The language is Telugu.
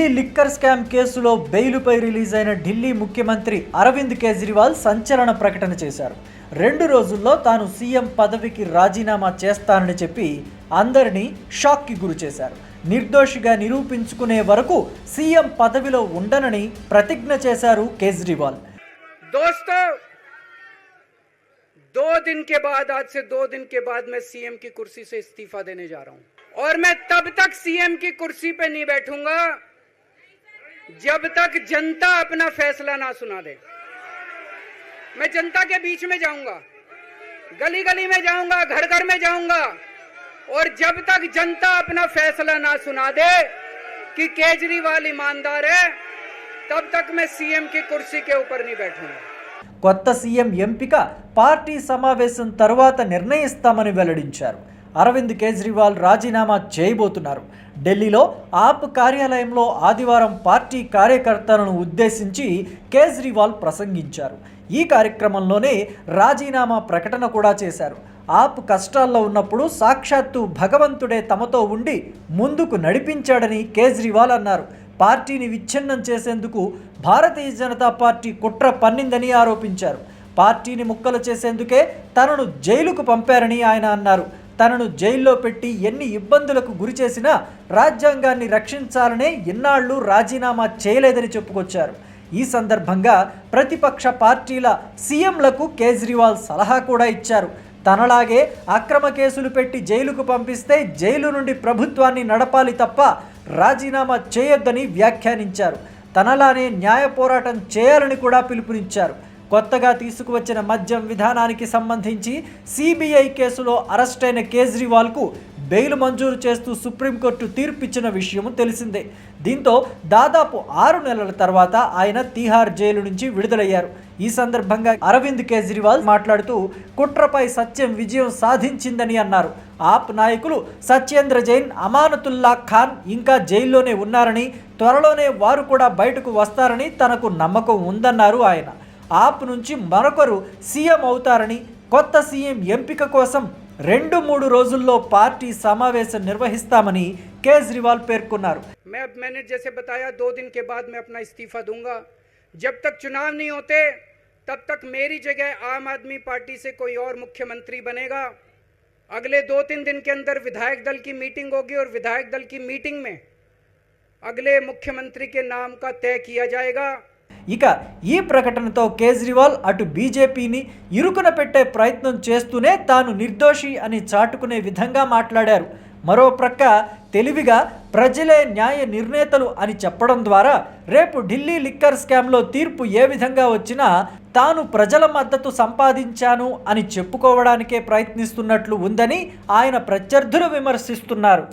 ఢిల్లీ లిక్కర్ స్కామ్ కేసులో బెయిలుపై రిలీజ్ అయిన ఢిల్లీ ముఖ్యమంత్రి అరవింద్ కేజ్రీవాల్ సంచలన ప్రకటన చేశారు రెండు రోజుల్లో తాను సీఎం పదవికి రాజీనామా చేస్తానని చెప్పి అందరినీ షాక్కి గురి చేశారు నిర్దోషిగా నిరూపించుకునే వరకు సీఎం పదవిలో ఉండనని ప్రతిజ్ఞ చేశారు కేజ్రీవాల్ दोस्तों दो दिन के बाद आज से दो दिन के बाद मैं सीएम की कुर्सी से इस्तीफा देने जा रहा हूं और मैं तब तक सीएम की कुर्सी पे नहीं बैठूंगा जब तक जनता अपना फैसला ना सुना दे मैं जनता के बीच में जाऊंगा गली गली में जाऊंगा घर घर में जाऊंगा और जब तक जनता अपना फैसला ना सुना दे कि केजरीवाल ईमानदार है तब तक मैं सीएम की कुर्सी के ऊपर नहीं बैठूंगा కొత్త సీఎం ఎంపిక పార్టీ సమావేశం తరువాత నిర్ణయిస్తామని వెల్లడించారు అరవింద్ కేజ్రీవాల్ రాజీనామా చేయబోతున్నారు ఢిల్లీలో ఆప్ కార్యాలయంలో ఆదివారం పార్టీ కార్యకర్తలను ఉద్దేశించి కేజ్రీవాల్ ప్రసంగించారు. ఈ కార్యక్రమంలోనే రాజీనామా ప్రకటన కూడా చేశారు. ఆప్ కష్టాల్లో ఉన్నప్పుడు సాక్షాత్తు భగవంతుడే తమతో ఉండి ముందుకు నడిపించాడని కేజ్రీవాల్ అన్నారు. పార్టీని విచ్ఛిన్నం చేసేందుకు భారతీయ జనతా పార్టీ కుట్ర పన్నిందని ఆరోపించారు. పార్టీని ముక్కలు చేసేందుకే తనను జైలుకు పంపారని ఆయన అన్నారు. తనను జైల్లో పెట్టి ఎన్ని ఇబ్బందులకు గురి చేసినా రాజ్యాంగాన్ని రక్షించాలనే ఎన్నాళ్ళు రాజీనామా చేయలేదని చెప్పుకొచ్చారు. ఈ సందర్భంగా ప్రతిపక్ష పార్టీల సీఎంలకు కేజ్రీవాల్ సలహా కూడా ఇచ్చారు. తనలాగే అక్రమ కేసులు పెట్టి జైలుకు పంపిస్తే జైలు నుండి ప్రభుత్వాన్ని నడపాలి తప్ప రాజీనామా చేయొద్దని వ్యాఖ్యానించారు. తనలానే న్యాయ పోరాటం చేయాలని కూడా పిలుపునిచ్చారు. కొత్తగా తీసుకువచ్చిన మద్యం విధానానికి సంబంధించి సిబిఐ కేసులో అరెస్టైన కేజ్రీవాల్కు బెయిల్ మంజూరు చేస్తూ సుప్రీంకోర్టు తీర్పిచ్చిన విషయం తెలిసిందే. దీంతో దాదాపు ఆరు నెలల తర్వాత ఆయన తీహార్ జైలు నుంచి విడుదలయ్యారు. ఈ సందర్భంగా అరవింద్ కేజ్రీవాల్ మాట్లాడుతూ కుట్రపై సత్యం విజయం సాధించిందని అన్నారు. ఆప్ నాయకులు సత్యేంద్ర జైన్ అమానతుల్లా ఖాన్ ఇంకా జైల్లోనే ఉన్నారని త్వరలోనే వారు కూడా బయటకు వస్తారని తనకు నమ్మకం ఉందన్నారు ఆయన. ఆప్ నుంచి మరొకరు సీఎం అవుతారని కొత్త సీఎం ఎంపిక కోసం రెండు మూడు రోజుల్లో పార్టీ సమావేశం నిర్వహిస్తామని కేజ్రీవాల్ పేర్కొన్నారు मैं अब मैंने जैसे बताया दो दिन के बाद मैं अपना इस्तीफा दूंगा जब तक चुनाव नहीं होते तब तक मेरी जगह आम आदमी पार्टी से कोई और मुख्यमंत्री बनेगा अगले दो तीन दिन के अंदर विधायक दल की मीटिंग होगी और विधायक दल की मीटिंग में अगले मुख्यमंत्री के नाम का तय किया जाएगा ఇక ఈ ప్రకటనతో కేజ్రీవాల్ అటు బీజేపీని ఇరుకున పెట్టే ప్రయత్నం చేస్తూనే తాను నిర్దోషి అని చాటుకునే విధంగా మాట్లాడారు. మరో ప్రక్క తెలివిగా ప్రజలే న్యాయ నిర్ణేతలు అని చెప్పడం ద్వారా రేపు ఢిల్లీ లిక్కర్ స్కామ్లో తీర్పు ఏ విధంగా వచ్చినా తాను ప్రజల మద్దతు సంపాదించాను అని చెప్పుకోవడానికే ప్రయత్నిస్తున్నట్లు ఉందని ఆయన ప్రత్యర్థులు విమర్శిస్తున్నారు.